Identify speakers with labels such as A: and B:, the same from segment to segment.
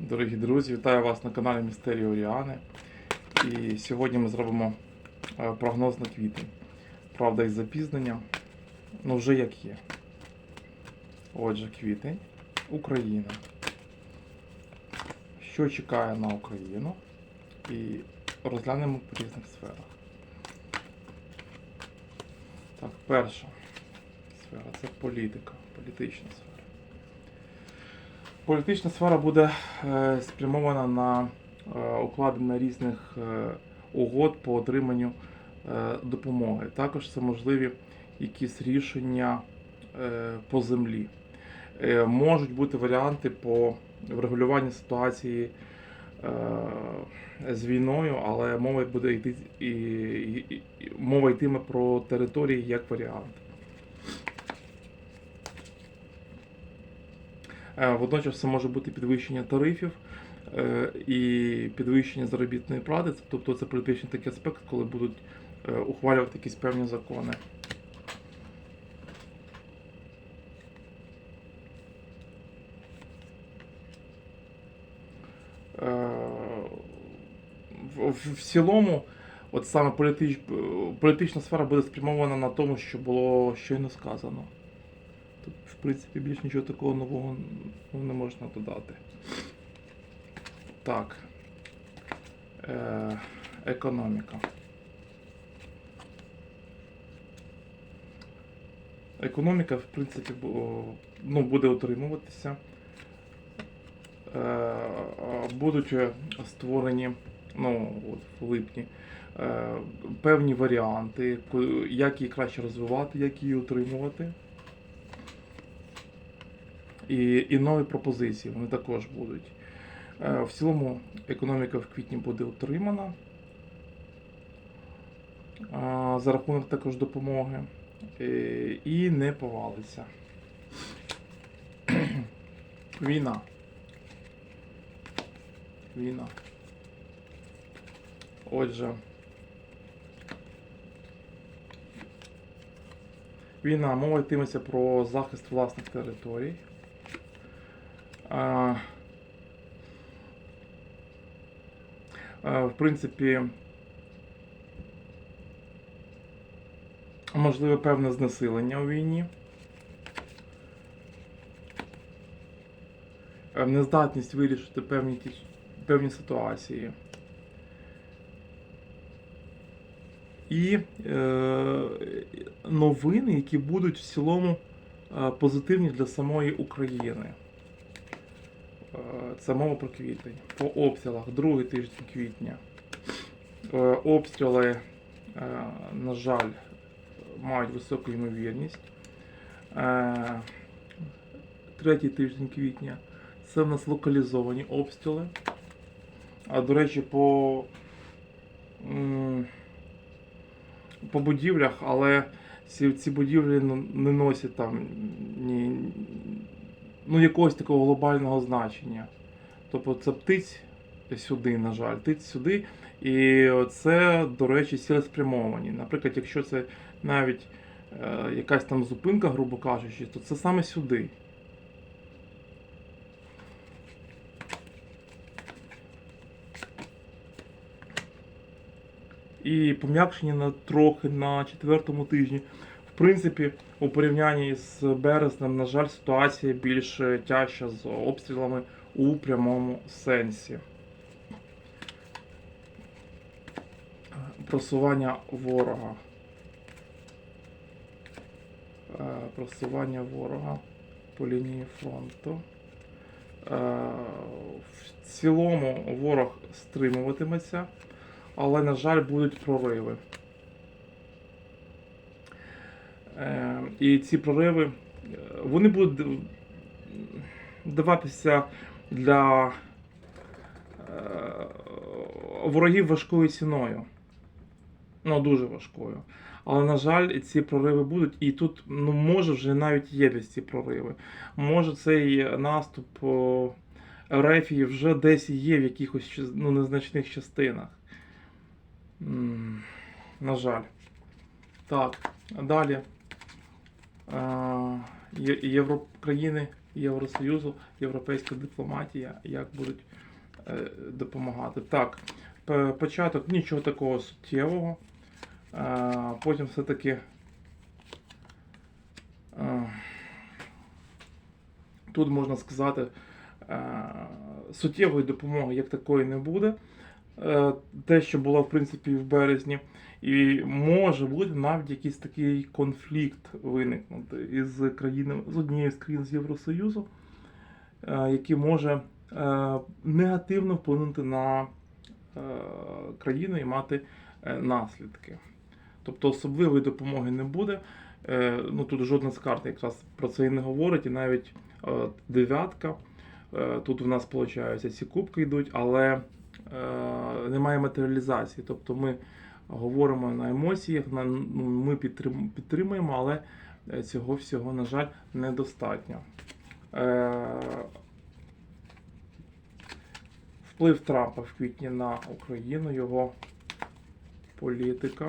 A: Дорогі друзі, вітаю вас на каналі Містерії Оріани. І сьогодні ми зробимо е, прогноз на квітень. Правда, із запізненням. Ну, вже як є. Отже, квітень. Україна. Що чекає на Україну? І розглянемо по різних сферах. Так, перша сфера це політика, політична сфера. Політична сфера буде е, спрямована на е, укладення різних е, угод по отриманню допомоги. Також це можливі якісь рішення по землі. Можуть бути варіанти по врегулюванню ситуації з війною, але мова буде йти і- мова йтиме про території як варіант. Е, Водночас це може бути підвищення тарифів е, і підвищення заробітної плати. Тобто це політичний такий аспект, коли будуть е, ухвалювати якісь певні закони. Е, в цілому, от саме політич, політична сфера буде спрямована на тому, що було щойно сказано. Тут, в принципі, більш нічого такого нового не можна додати. Так. Е, економіка. Економіка, в принципі, ну, буде утримуватися. Е, будуть створені ну, от, в липні е, певні варіанти, як її краще розвивати, як її утримувати. І, і нові пропозиції вони також будуть. Е, В цілому економіка в квітні буде утримана за рахунок також допомоги е, і не повалиться. Війна. Війна. Отже. Війна, мова йтиметься про захист власних територій. В принципі, можливе певне знесилення у війні. Е, Нездатність вирішити певні, певні ситуації. І е, новини, які будуть в цілому е, позитивні для самої України. Це мова про квітень. По обстрілах, другий тиждень квітня. Е, Обстріли, е, на жаль, мають високу ймовірність. Е, Третій тиждень квітня. Це в нас локалізовані обстріли. А до речі, по, по будівлях, але ці, ці будівлі не носять там ні, ну, якогось такого глобального значення. Тобто це птиць сюди, на жаль, птиць сюди. І це, до речі, цілеспрямовані. Наприклад, якщо це навіть е, якась там зупинка, грубо кажучи, то це саме сюди. І пом'якшення на трохи на четвертому тижні. Принципі, у порівнянні з березнем, на жаль, ситуація більш е, тяжча з обстрілами у прямому сенсі. Просування ворога. Е, Просування ворога по лінії фронту. Е, В цілому ворог стримуватиметься, але, на жаль, будуть прориви. Е, І ці прориви е, вони будуть даватися для е, ворогів важкою ціною. Ну, дуже важкою. Але, на жаль, ці прориви будуть. І тут, ну, може, вже навіть є десь ці прориви. Може, цей наступ Рефії вже десь є в якихось ну, незначних частинах. На жаль. Так, далі. Євро... країни Євросоюзу, європейська дипломатія, як будуть е, допомагати. Так, початок нічого такого суттєвого. Потім все-таки. Тут можна сказати, е, суттєвої допомоги як такої не буде. Е, Те, що було в принципі в березні, і може бути навіть якийсь такий конфлікт виникнути із країнами з однією з країн з Євросоюзу, е, який може е, негативно вплинути на країну і мати наслідки. Тобто особливої допомоги не буде. Ну тут жодна з карт якраз про це і не говорить, і навіть дев'ятка. Тут в нас виходить, ці кубки йдуть, але немає матеріалізації. Тобто ми говоримо на емоціях, на, ну, ми підтрим, підтримуємо, але е, цього всього, на жаль, недостатньо. Е, Вплив Трампа в квітні на Україну, його політика.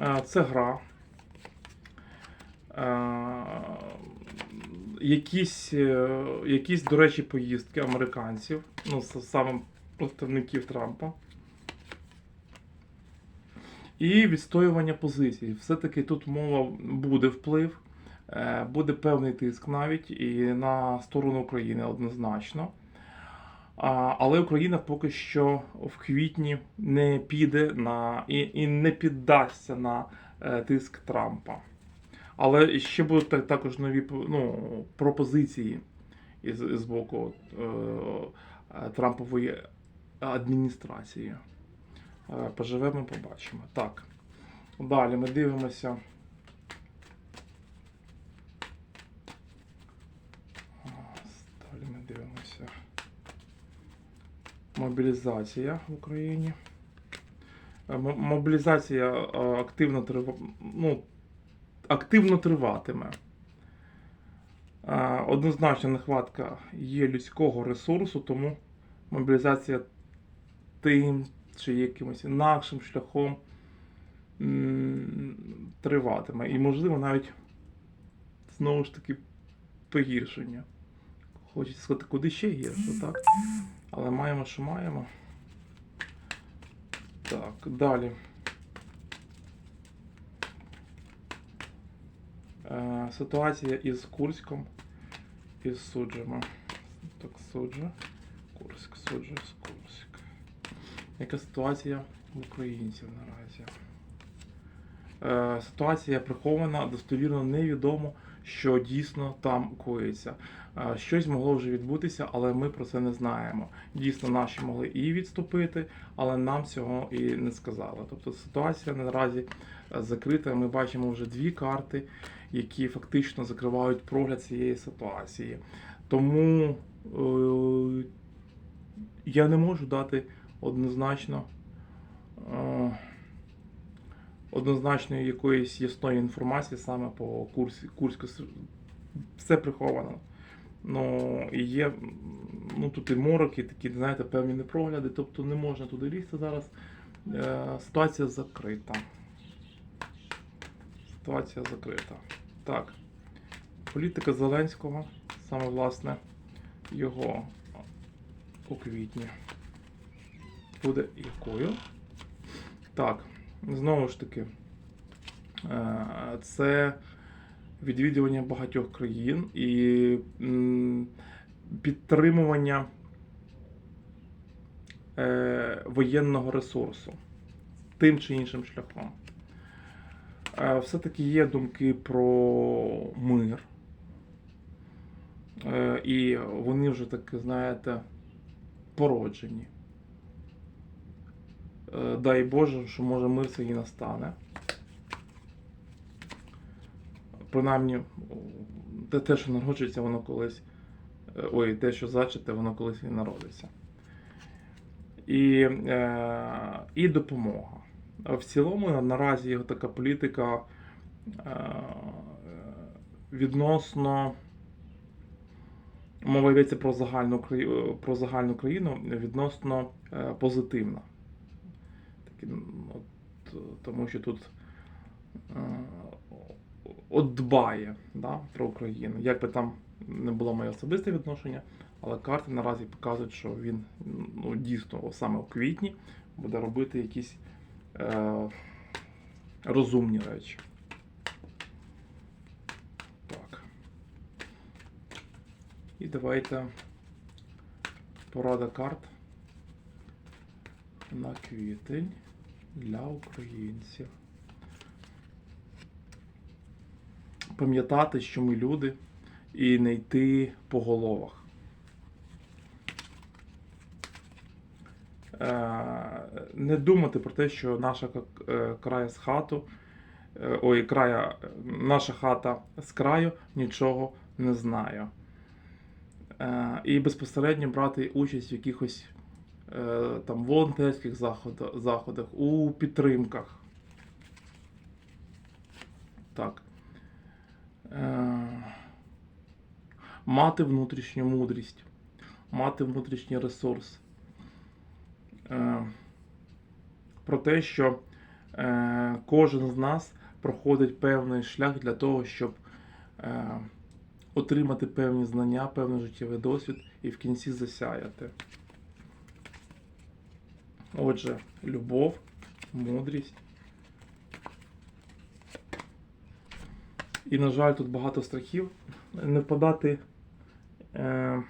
A: Е, Це гра. Е, Якісь, е, якісь, до речі, поїздки американців, ну, саме представників Трампа. І відстоювання позицій. Все-таки тут мова буде вплив, е, буде певний тиск навіть і на сторону України однозначно. Але Україна поки що в квітні не піде на і, і не піддасться на е, тиск Трампа. Але ще будуть також нові ну, пропозиції із, з боку е, Трампової адміністрації. Е, Поживемо, побачимо. Так. Далі ми дивимося. Далі ми дивимося. Мобілізація в Україні. Е, Мобілізація е, активно трива... ну, активно триватиме. Однозначно нехватка є людського ресурсу, тому мобілізація тим чи якимось інакшим шляхом триватиме. І, можливо, навіть знову ж таки погіршення. Хочеться сказати, куди ще гірше, так? Але маємо, що маємо. Так, далі. Е, ситуація із Курськом із суджами. Так, суджа. Курськ, суджа, Курськ. Яка ситуація в українців наразі? Е, ситуація прихована, достовірно невідомо, що дійсно там коїться. Е, Щось могло вже відбутися, але ми про це не знаємо. Дійсно, наші могли і відступити, але нам цього і не сказали. Тобто ситуація наразі е, закрита. Ми бачимо вже дві карти, які фактично закривають прогляд цієї ситуації. Тому е, я не можу дати однозначно. Е, однозначної якоїсь ясної інформації саме по курсі Курську. Все приховано. Ну, і є, ну тут і мороки, такі, знаєте, певні непрогляди, тобто не можна туди лізти зараз. Е, ситуація закрита. Ситуація закрита. Так. Політика Зеленського, саме власне, його у квітні. Буде якою? Так, знову ж таки, е, це відвідування багатьох країн і підтримування е, воєнного ресурсу тим чи іншим шляхом. Е, Все-таки є думки про мир. І вони вже так, знаєте, породжені. Е, Дай Боже, що може мир це і настане. Принаймні, те, те, що народжується, воно колись. е, Ой, те, що зачате, воно колись і народиться. І, е, і допомога. В цілому, наразі його така політика е, відносно. Мова йдеться про загальну, про загальну країну відносно е, позитивна. От, тому що тут е, от дбає да, про Україну. Як би там не було моє особисте відношення, але карти наразі показують, що він ну, дійсно саме у квітні буде робити якісь е, розумні речі. Так. І давайте порада карт на квітень для українців. Пам'ятати, що ми люди, і не йти по головах. Е, Не думати про те, що наша е, края з хату, е, ой, края, наша хата з краю нічого не знає. І безпосередньо брати участь в якихось там волонтерських заходах, у підтримках. Так. Е, Мати внутрішню мудрість, мати внутрішній ресурс. Е, Про те, що е, кожен з нас проходить певний шлях для того, щоб е, отримати певні знання, певний життєвий досвід і в кінці засяяти. Отже, любов, мудрість. І, на жаль, тут багато страхів. Не впадати е,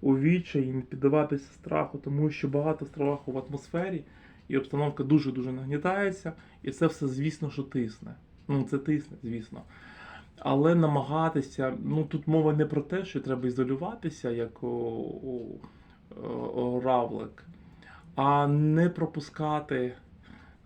A: у відчай і не піддаватися страху, тому що багато страху в атмосфері, і обстановка дуже-дуже нагнітається, і це все, звісно, що тисне. Ну, це тисне, звісно. Але намагатися, ну тут мова не про те, що треба ізолюватися, як у, у, у Равлик, а не пропускати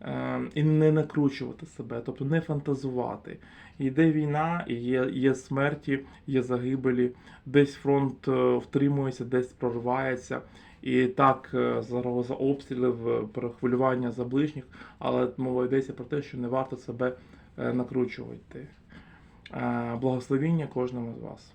A: е, і не накручувати себе, тобто не фантазувати. Йде війна, є, є смерті, є загибелі, десь фронт е, втримується, десь проривається. І так, е, загроза обстрілів, перехвилювання за ближніх, але мова йдеться про те, що не варто себе е, накручувати. Благословіння кожному з вас.